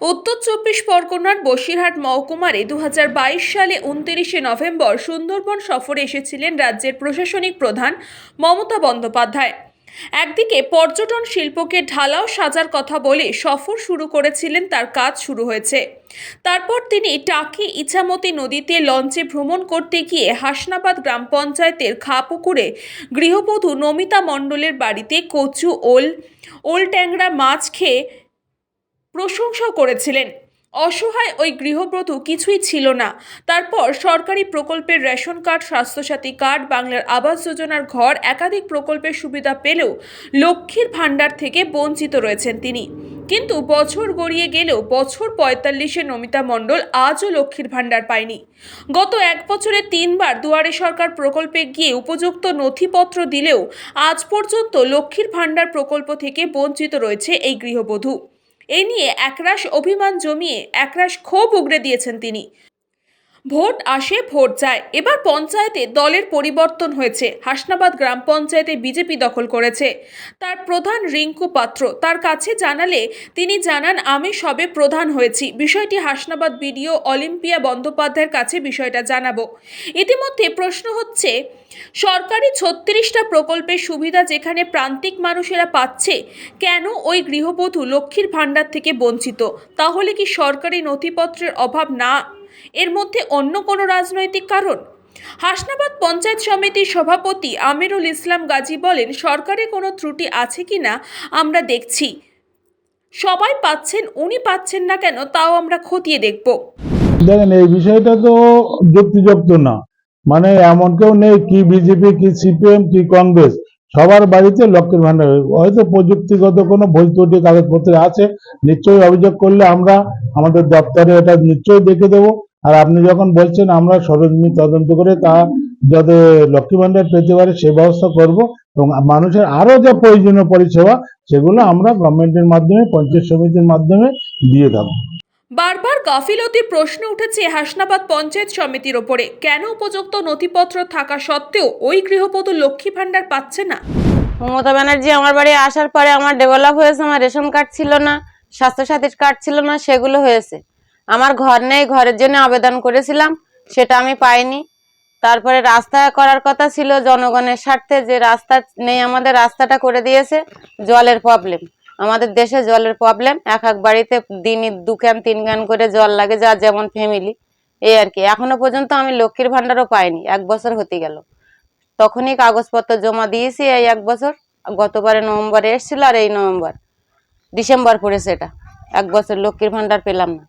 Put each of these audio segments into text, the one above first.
উত্তর চব্বিশ পরগনার বসিরহাট মহকুমারে দু সালে উনতিরিশে নভেম্বর সুন্দরবন সফরে এসেছিলেন রাজ্যের প্রশাসনিক প্রধান মমতা বন্দ্যোপাধ্যায়। একদিকে পর্যটন শিল্পকে ঢালাও সাজার কথা বলে সফর শুরু করেছিলেন তার কাজ শুরু হয়েছে। তারপর তিনি টাকি ইছামতি নদীতে লঞ্চে ভ্রমণ করতে গিয়ে হাসনাবাদ গ্রাম পঞ্চায়েতের খাপুকুরে গৃহবধূ নমিতা মণ্ডলের বাড়িতে কচু, ওল ওল ট্যাংরা মাছ খেয়ে প্রশংসা করেছিলেন। অসহায় ওই গৃহবধূ কিছুই ছিল না। তারপর সরকারি প্রকল্পের রেশন কার্ড, স্বাস্থ্যসাথী কার্ড, বাংলার আবাস যোজনার ঘর, একাধিক প্রকল্পের সুবিধা পেলেও লক্ষ্মীর ভাণ্ডার থেকে বঞ্চিত রয়েছেন তিনি। কিন্তু বছর গড়িয়ে গেলেও বছর পঁয়তাল্লিশে নমিতা মণ্ডল আজও লক্ষ্মীর ভাণ্ডার পায়নি। গত এক বছরে তিনবার দুয়ারে সরকার প্রকল্পে গিয়ে উপযুক্ত নথিপত্র দিলেও আজ পর্যন্ত লক্ষ্মীর ভাণ্ডার প্রকল্প থেকে বঞ্চিত রয়েছে এই গৃহবধূ। এ নিয়ে একরাশ অভিমান জমিয়ে একরাশ ক্ষোভ উগড়ে দিয়েছেন তিনি। ভোট আসে, ভোট যায়। এবার পঞ্চায়েতে দলের পরিবর্তন হয়েছে। হাসনাবাদ গ্রাম পঞ্চায়েতে বিজেপি দখল করেছে। তার প্রধান রিঙ্কু পাত্র। তার কাছে জানালে তিনি জানান, আমি সবে প্রধান হয়েছি। বিষয়টি হাসনাবাদ বিডিও অলিম্পিয়া বন্দ্যোপাধ্যায়ের কাছে বিষয়টা জানাব। ইতিমধ্যে প্রশ্ন হচ্ছে, সরকারি ছত্রিশটা প্রকল্পের সুবিধা যেখানে প্রান্তিক মানুষেরা পাচ্ছে, কেন ওই গৃহবধূ লক্ষ্মীর ভাণ্ডার থেকে বঞ্চিত? তাহলে কি সরকারি নথিপত্রের অভাব না এর মধ্যে অন্য কোনো রাজনৈতিক কারণ? হাসনাবাদ পঞ্চায়েত সমিতির সভাপতি আমিরুল ইসলাম গাজী বলেন, সরকারে কোনো ত্রুটি আছে কি না আমরা দেখছি। সবাই পাচ্ছেন, উনি পাচ্ছেন না কেন তাও আমরা খতিয়ে দেখব। দেখেন, এই বিষয়টা তো যুক্তিযুক্ত না। মানে এমন কেউ নেই, কি বিজেপি, কি সিপিএম, কি কংগ্রেস। সবার বাড়িতে লক্ষ্মীর ভান্ডার হয়তো প্রযুক্তিগত কোনো ভুল কাগজপত্রে আছে, নিশ্চয়ই অভিযোগ করলে আমরা আমাদের দপ্তরে এটা নিশ্চয়ই দেখে দেবো। আর আপনি যখন বলছেন আমরা সরজমিন তদন্ত করে তা যাতে লক্ষ্মী ভান্ডার পেতে পারে সে ব্যবস্থা করব এবং মানুষের আরও যে প্রয়োজনীয় পরিষেবা, সেগুলো আমরা গভর্নমেন্টের মাধ্যমে, পঞ্চায়েত সমিতির মাধ্যমে দিয়ে থাকব। বারবার গাফিলতির প্রশ্ন উঠেছে হাসনাবাদ পঞ্চায়েত সমিতির ওপরে। কেন উপযুক্ত নথিপত্র থাকা সত্ত্বেও ওই গৃহবধূ লক্ষ্মী ভাণ্ডার পাচ্ছে না? মমতা ব্যানার্জি, আমার বাড়ি আসার পরে আমার ডেভেলপ হয়েছে, আমার রেশন কার্ড ছিল না, স্বাস্থ্যসাথীর কার্ড ছিল না, সেগুলো হয়েছে। আমার ঘর নেই, ঘরের জন্য আবেদন করেছিলাম, সেটা আমি পাইনি। তারপরে রাস্তা করার কথা ছিল জনগণের স্বার্থে, যে রাস্তা নেই আমাদের, রাস্তাটা করে দিয়েছে, জলের প্রবলেম আমাদের দেশে জলের প্রবলেম এক এক বাড়িতে দিনই দু ক্যান তিন ক্যান করে জল লাগে, যার যেমন ফ্যামিলি এই আর কি। এখনও পর্যন্ত আমি লক্ষ্মীর ভাণ্ডারও পাইনি। এক বছর হতে গেল। তখনই কাগজপত্র জমা দিয়েছি এই এক বছর। গতবারে নভেম্বরে এসেছিল আর এই নভেম্বর। ডিসেম্বর পড়েছে এটা। এক বছর লক্ষ্মীর ভাণ্ডার পেলাম না।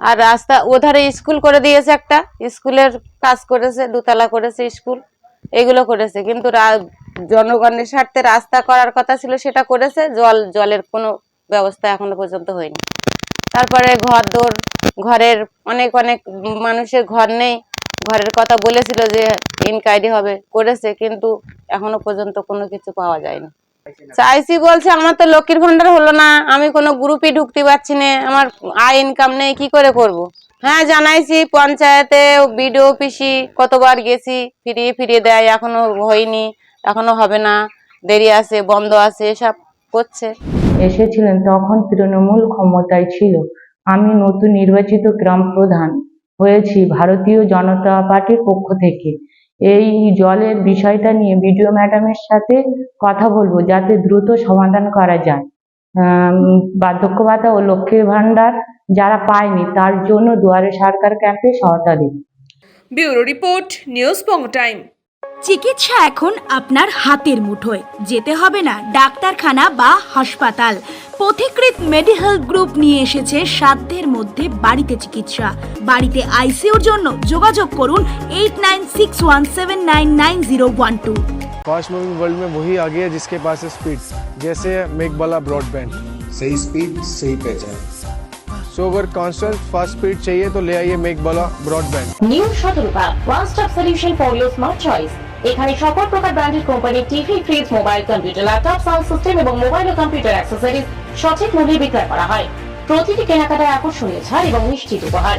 আর রাস্তা ওধারে স্কুল করে দিয়েছে একটা। স্কুলের কাজ করেছে, দুতলা করেছে স্কুল। এগুলো করেছে। কিন্তু জনগণের স্বার্থে রাস্তা করার কথা ছিল, সেটা করেছে। জল, জলের কোনো ব্যবস্থা এখনও পর্যন্ত হয়নি। তারপরে ঘর দোর, ঘরের অনেক অনেক মানুষের ঘর নেই। ঘরের কথা বলেছিল যে ইনকোয়ারি হবে, করেছে, কিন্তু এখনও পর্যন্ত কোনো কিছু পাওয়া যায়নি। চাইছি বলছে, আমার তো লক্ষ্মীর ভান্ডার হলো না, আমি কোনো গ্রুপে ঢুকতে পারছি না, আমার আয় ইনকাম নেই, কি করে করব। হ্যাঁ জানাইছি, পঞ্চায়েতে, বিডিও পিসি কতবার গেছি, ফিরিয়ে ফিরিয়ে দেয়, এখনও হয়নি। এখনও হবে না দেরি আছে বন্ধ আছে এসব করছে। এসেছিলেন তখন তৃণমূল ক্ষমতায় ছিল। আমি নতুন নির্বাচিত গ্রাম প্রধান হয়েছি ভারতীয় জনতা পার্টির পক্ষ থেকে। এই জলের বিষয়টা নিয়ে বিডিও ম্যাডামের সাথে কথা বলব যাতে দ্রুত সমাধান করা যায়। বার্ধক্য ভাতা ও লক্ষ্মীর ভাণ্ডার যারা পায়নি তার জন্য দুয়ারে সরকার ক্যাম্পে সহায়তা দিন bureau report news Banga time. চিকিৎসা এখন আপনার হাতের মুঠোয় যেতে হবে না ডাক্তারখানা বা হাসপাতাল পথিকৃত মেডিহেলথ গ্রুপ নিয়ে এসেছে সাধ্যের মধ্যে বাড়িতে চিকিৎসা বাড়িতে আইসিইউর জন্য যোগাযোগ করুন eight nine six one seven nine nine zero one two fast moving world में वही आगे है जिसके पास है स्पीड जैसे मेक वाला ब्रॉडबैंड सही स्पीड सही पहचान सो अगर कॉन्स्टेंट फास्ट स्पीड चाहिए तो ले आइए मेक वाला broadband new Shatarupa one stop solution for your smart choice এখানে সকল প্রকার ব্র্যান্ডেড কোম্পানির TV, fridge, mobile, computer, laptop, sound system এবং মোবাইল ও কম্পিউটার অ্যাক্সেসরিজ সঠিক মূল্যে বিক্রয় করা হয়। প্রতিটি কেনাকাটায় আকর্ষণীয় ছাড় এবং নিশ্চিত উপহার।